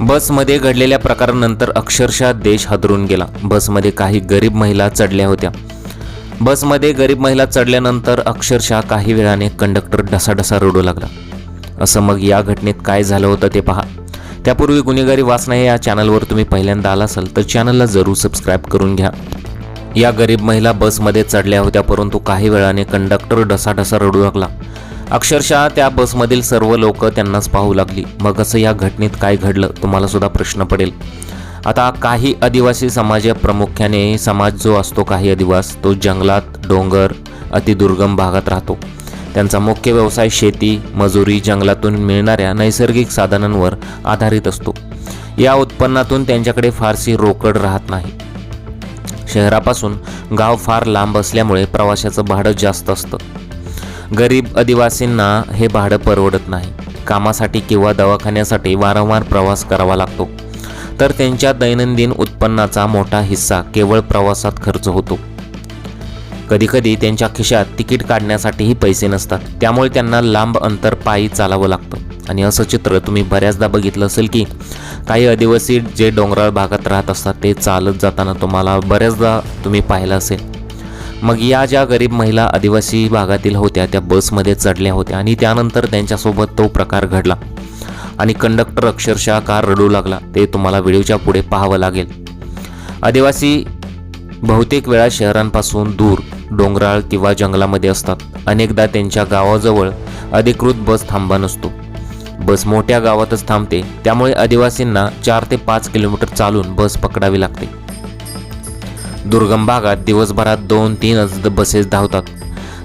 बसमध्ये घडलेल्या प्रकारानंतर अक्षरशः देश हादरून गेला. बसमध्ये काही गरीब महिला चढल्या होत्या. बसमध्ये गरीब महिला चढल्यानंतर अक्षरशः काही वेळाने कंडक्टर ढसाढसा रडू लागला. असं मग या घटनेत काय झालं होतं ते पहा. त्यापूर्वी गुन्हेगारी वाचना या चॅनलवर तुम्ही पहिल्यांदा आला असाल तर चॅनलला जरूर सबस्क्राईब करून घ्या. या गरीब महिला बसमध्ये चढल्या होत्या परंतु काही वेळाने कंडक्टर ढसाढसा रडू लागला. अक्षरशः त्या बसमधील सर्व लोक त्यांनाच पाहू लागली. मग असं या घटनेत काय घडलं तुम्हाला सुद्धा प्रश्न पडेल. आता काही आदिवासी समाज प्रामुख्याने समाज जो असतो काही आदिवास तो जंगलात डोंगर अतिदुर्गम भागात राहतो. त्यांचा मुख्य व्यवसाय शेती मजुरी जंगलातून मिळणाऱ्या नैसर्गिक साधनांवर आधारित असतो. या उत्पन्नातून त्यांच्याकडे फारशी रोकड राहत नाही. शहरापासून गाव फार लांब असल्यामुळे प्रवाशाचं भाडं जास्त असतं. गरीब आदिवासींना हे भाडं परवडत नाही. कामासाठी किंवा दवाखान्यासाठी वारंवार प्रवास करावा लागतो. तर त्यांच्या दैनंदिन उत्पन्नाचा मोठा हिस्सा केवळ प्रवासात खर्च होतो. कधीकधी त्यांच्या खिशात तिकीट काढण्यासाठीही पैसे नसतात. त्यामुळे त्यांना लांब अंतर पायी चालावं लागतं. आणि असं चित्र तुम्ही बऱ्याचदा बघितलं असेल की काही आदिवासी जे डोंगराळ भागात राहत असतात ते चालत जाताना तुम्हाला बऱ्याचदा तुम्ही पाहिलं असेल. मग या ज्या गरीब महिला आदिवासी भागातील होत्या त्या बसमध्ये चढल्या होत्या आणि त्यानंतर त्यांच्यासोबत तो प्रकार घडला. आणि कंडक्टर अक्षरशः कार रडू लागला. ते तुम्हाला व्हिडिओच्या पुढे पाहावं लागेल. आदिवासी बहुतेक वेळा शहरांपासून दूर डोंगराळ किंवा जंगलामध्ये असतात. अनेकदा त्यांच्या गावाजवळ अधिकृत बस थांबा नसतो. बस मोठ्या गावातच थांबते. त्यामुळे आदिवासींना चार ते पाच किलोमीटर चालून बस पकडावी लागते. दुर्गम भागात दिवसभरात दोन तीनच बसेस धावतात.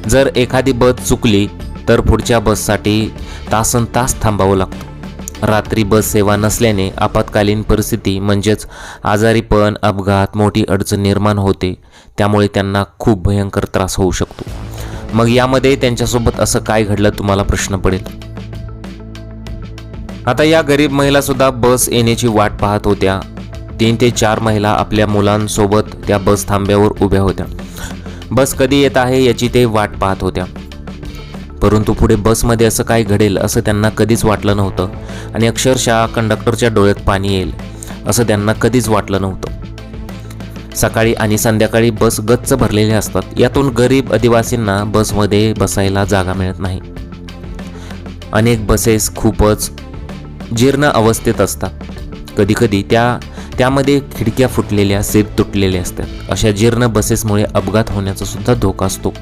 जर एखादी बस चुकली तर पुढच्या बससाठी तासन तास थांबावं लागतं. रात्री बस सेवा नसल्याने आपत्कालीन परिस्थिती म्हणजेच आजारीपण अपघात मोठी अडचण निर्माण होते. त्यामुळे त्यांना खूप भयंकर त्रास होऊ शकतो. मग यामध्ये त्यांच्यासोबत असं काय घडलं तुम्हाला प्रश्न पडेल. आता या गरीब महिलासुद्धा बस येण्याची वाट पाहत होत्या. तीन ते चार महिला आपल्या मुलांसोबत त्या बस थांब्यावर उभ्या होत्या. बस कधी येत आहे याची ते वाट पाहत होत्या. परंतु पुढे बसमध्ये असं काय घडेल असं त्यांना कधीच वाटलं नव्हतं आणि अक्षरशः कंडक्टरच्या डोळ्यात पाणी येईल असं त्यांना कधीच वाटलं नव्हतं. सकाळी आणि संध्याकाळी बस गच्च भरलेल्या असतात. यातून गरीब आदिवासींना बसमध्ये बसायला जागा मिळत नाही. अनेक बसेस खूपच जीर्ण अवस्थेत असतात. कधीकधी त्या त्यामध्ये खिडक्या फुटलेल्या सीट तुटलेल्या असतात. अशा जीर्ण बसेसमुळे अपघात होण्याचा सुद्धा धोका असतो.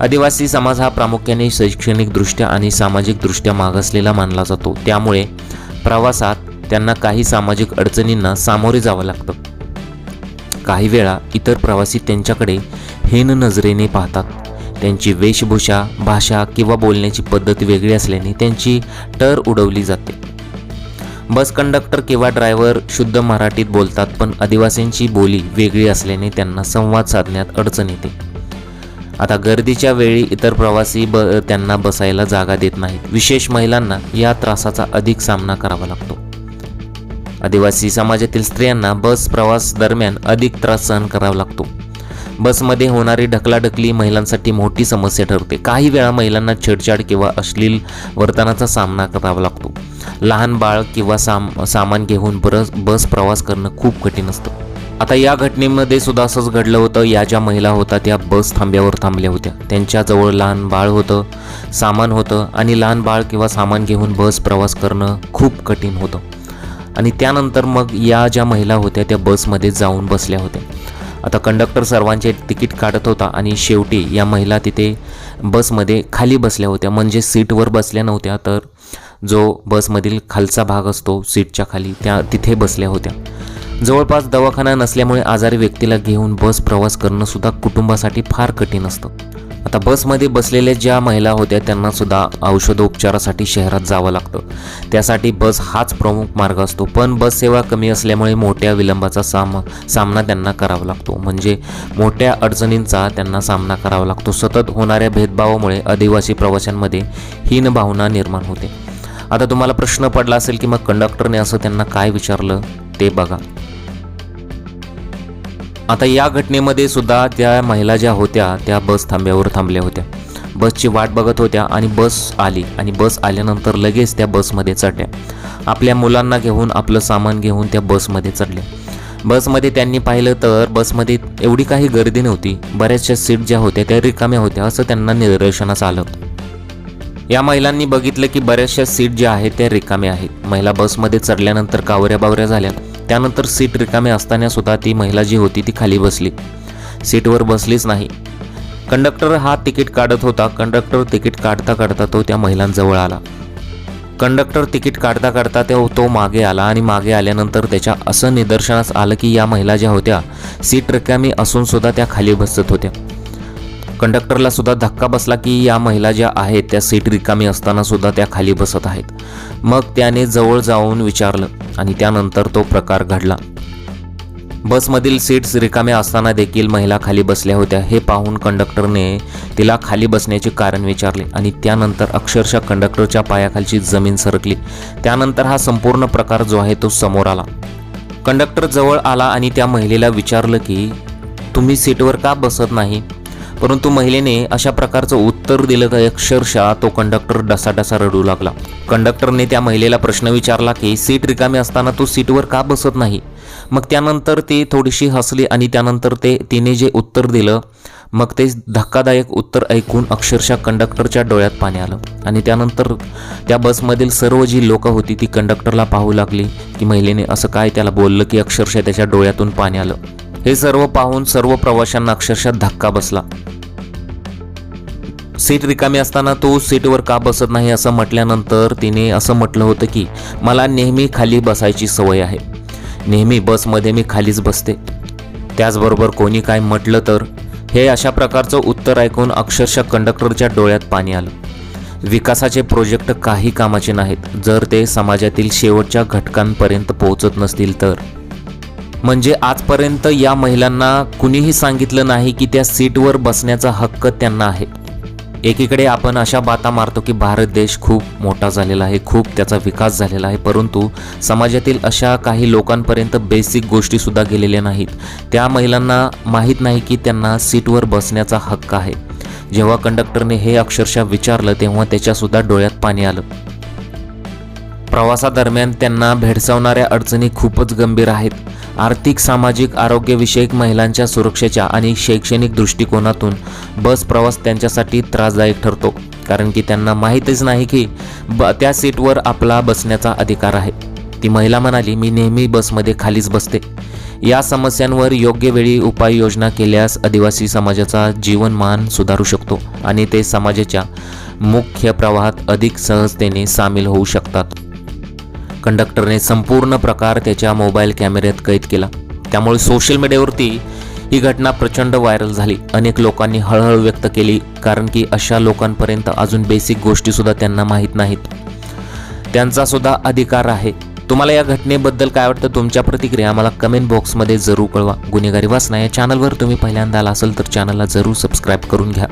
आदिवासी समाज हा प्रामुख्याने शैक्षणिकदृष्ट्या आणि सामाजिकदृष्ट्या मागासलेला मानला जातो. त्यामुळे प्रवासात त्यांना काही सामाजिक अडचणींना सामोरे जावं लागतं. काही वेळा इतर प्रवासी त्यांच्याकडे हीन नजरेने पाहतात. त्यांची वेशभूषा भाषा किंवा बोलण्याची पद्धत वेगळी असल्याने त्यांची टर उडवली जाते. बस कंडक्टर किंवा ड्रायव्हर शुद्ध मराठीत बोलतात पण आदिवासींची बोली वेगळी असल्याने त्यांना संवाद साधण्यात अडचण येते. आता गर्दीच्या वेळी इतर प्रवासी ब त्यांना बसायला जागा देत नाहीत. विशेष महिलांना या त्रासाचा अधिक सामना करावा लागतो. आदिवासी समाजातील स्त्रियांना बस प्रवास दरम्यान अधिक त्रास सहन करावा लागतो. बसमध्ये होणारी ढकलाढकली महिलांसाठी मोठी समस्या ठरते. काही वेळा महिलांना छेडछाड किंवा अश्लील वर्तनाचा सामना करावा लागतो. लहान बाळ किंवा साम सामान घेऊन बरस बस प्रवास करणं खूप कठीण असतं. आता या घटनेमध्ये सुद्धा असंच घडलं होतं. या ज्या महिला होत्या त्या बस थांब्यावर थांबल्या होत्या. त्यांच्याजवळ लहान बाळ होतं सामान होतं आणि लहान बाळ किंवा सामान घेऊन बस प्रवास करणं खूप कठीण होतं. आणि त्यानंतर मग या ज्या महिला होत्या त्या बसमध्ये जाऊन बसल्या होत्या. आता कंडक्टर सर्वांचे तिकीट काढत होता आणि शेवटी या महिला तिथे बसमध्ये खाली बसल्या होत्या. म्हणजे सीटवर बसल्या नव्हत्या तर जो बसमधील खालचा भाग असतो सीटच्या खाली त्या तिथे बसल्या होत्या. जवळपास दवाखाना नसल्यामुळे आजारी व्यक्तीला घेऊन बस प्रवास करणंसुद्धा कुटुंबासाठी फार कठीण असतं. आता बसमध्ये बसलेल्या ज्या महिला होत्या त्यांना सुद्धा औषधोपचारासाठी शहरात जावं लागतं. त्यासाठी बस हाच प्रमुख मार्ग असतो. पण बस सेवा कमी असल्यामुळे मोठ्या विलंबाचा साम सामना त्यांना करावा लागतो. म्हणजे मोठ्या अडचणींचा त्यांना सामना करावा लागतो. सतत होणाऱ्या भेदभावामुळे आदिवासी प्रवाशांमध्ये हीन भावना निर्माण होते. आता तुम्हाला प्रश्न पडला असेल की मग कंडक्टरने असं त्यांना काय विचारलं ते बघा. आता या घटनेमध्ये सुद्धा त्या महिला ज्या होत्या त्या बस थांब्यावर थांबल्या होत्या. बसची वाट बघत होत्या आणि बस आली आणि बस आल्यानंतर लगेच त्या बसमध्ये चढल्या. आपल्या मुलांना घेऊन आपलं सामान घेऊन त्या बसमध्ये चढल्या. बसमध्ये त्यांनी पाहिलं तर बसमध्ये एवढी काही गर्दी नव्हती. बऱ्याचशा सीट ज्या होत्या त्या रिकाम्या होत्या असं त्यांना निदर्शनास आलं या महिलांनी बघितलं की बऱ्याचशा सीट ज्या आहेत त्या रिकाम्या आहेत. महिला बसमध्ये चढल्यानंतर कावऱ्या बावऱ्या झाल्या. त्यानंतर सीट रिकामी असताना सुद्धा ती महिला जी होती ती खाली बसली. सीटवर बसलीच नाही. कंडक्टर हा तिकीट काढत होता. कंडक्टर तिकीट काढता काढता तो त्या महिलांजवळ आला. कंडक्टर तिकीट काढता काढता तो तो मागे आला आणि मागे आल्यानंतर त्याच्या असं निदर्शनास आलं की या महिला ज्या होत्या सीट रिकामी असूनसुद्धा त्या खाली बसत होत्या. कंडक्टरला सुद्धा धक्का बसला की या महिला ज्या आहेत त्या सीट रिकामी असताना सुद्धा त्या खाली बसत आहेत. मग त्याने जवळ जाऊन विचारलं आणि त्यानंतर तो प्रकार घडला. बसमधील सीट्स रिकाम्या असताना देखील महिला खाली बसल्या होत्या. हे पाहून कंडक्टरने तिला खाली बसण्याचे कारण विचारले आणि त्यानंतर अक्षरशः कंडक्टरच्या पायाखालची जमीन सरकली. त्यानंतर हा संपूर्ण प्रकार जो आहे तो समोर आला. कंडक्टर जवळ आला आणि त्या महिलेला विचारलं की तुम्ही सीटवर का बसत नाही? परंतु महिलेने अशा प्रकारचं उत्तर दिलं तर अक्षरशः तो कंडक्टर डसाडसा रडू लागला. कंडक्टरने त्या महिलेला प्रश्न विचारला की सीट रिकामी असताना तू सीटवर का बसत नाही? मग त्यानंतर ती थोडीशी हसली आणि त्यानंतर ते तिने जे उत्तर दिलं मग ते धक्कादायक उत्तर ऐकून अक्षरशः कंडक्टरच्या डोळ्यात पाणी आलं. आणि त्यानंतर त्या बसमधील सर्व जी लोकं होती ती कंडक्टरला पाहू लागली की महिलेने असं काय त्याला बोललं की अक्षरशः त्याच्या डोळ्यातून पाणी आलं. हे सर्व पाहून सर्व प्रवाशांना अक्षरशः धक्का बसला. सीट रिकामी असताना तो सीटवर का बसत नाही असं म्हटल्यानंतर तिने असं म्हटलं होतं की मला नेहमी खाली बसायची सवय आहे. नेहमी बसमध्ये मी खालीच बसते. त्याचबरोबर कोणी काय म्हटलं तर हे अशा प्रकारचं उत्तर ऐकून अक्षरशः कंडक्टरच्या डोळ्यात पाणी आलं. विकासाचे प्रोजेक्ट काही कामाचे नाहीत. जर ते समाजातील शेवटच्या घटकांपर्यंत पोहोचत नसतील तर म्हणजे आजपर्यंत या महिलांना कुणीही सांगितलं नाही की त्या सीटवर बसण्याचा हक्क त्यांना आहे. एकीकडे आपण अशा बाता मारतो की भारत देश खूप मोठा झालेला आहे खूप त्याचा विकास झालेला आहे परंतु समाजातील अशा काही लोकांपर्यंत बेसिक गोष्टीसुद्धा गेलेल्या नाहीत. त्या महिलांना माहीत नाही की त्यांना सीटवर बसण्याचा हक्क आहे. जेव्हा कंडक्टरने हे अक्षरशः विचारलं तेव्हा त्याच्यासुद्धा डोळ्यात पाणी आलं. प्रवासादरम्यान त्यांना भेडसावणाऱ्या अडचणी खूपच गंभीर आहेत. आर्थिक सामाजिक आरोग्यविषयक महिलांच्या सुरक्षेच्या आणि शैक्षणिक दृष्टिकोनातून बस प्रवास त्यांच्यासाठी त्रासदायक ठरतो. कारण की त्यांना माहीतच नाही की ब त्या सीटवर आपला बसण्याचा अधिकार आहे. ती महिला म्हणाली मी नेहमी बसमध्ये खालीच बसते. या समस्यांवर योग्य वेळी उपाययोजना केल्यास आदिवासी समाजाचा जीवनमान सुधारू शकतो आणि ते समाजाच्या मुख्य प्रवाहात अधिक सहजतेने सामील होऊ शकतात. कंडक्टरने संपूर्ण प्रकार त्याच्या मोबाईल कॅमेऱ्यात कैद केला. त्यामुळे सोशल मीडियावरती ही घटना प्रचंड व्हायरल झाली. अनेक लोकांनी हळहळ व्यक्त केली कारण की अशा लोकांपर्यंत अजून बेसिक गोष्टीसुद्धा त्यांना माहीत नाहीत. त्यांचासुद्धा अधिकार आहे. तुम्हाला या घटनेबद्दल काय वाटतं तुमच्या प्रतिक्रिया आम्हाला कमेंट बॉक्समध्ये जरूर कळवा. गुन्हेगारी वाचना या चॅनलवर तुम्ही पहिल्यांदा आला असेल तर चॅनलला जरूर सबस्क्राईब करून घ्या.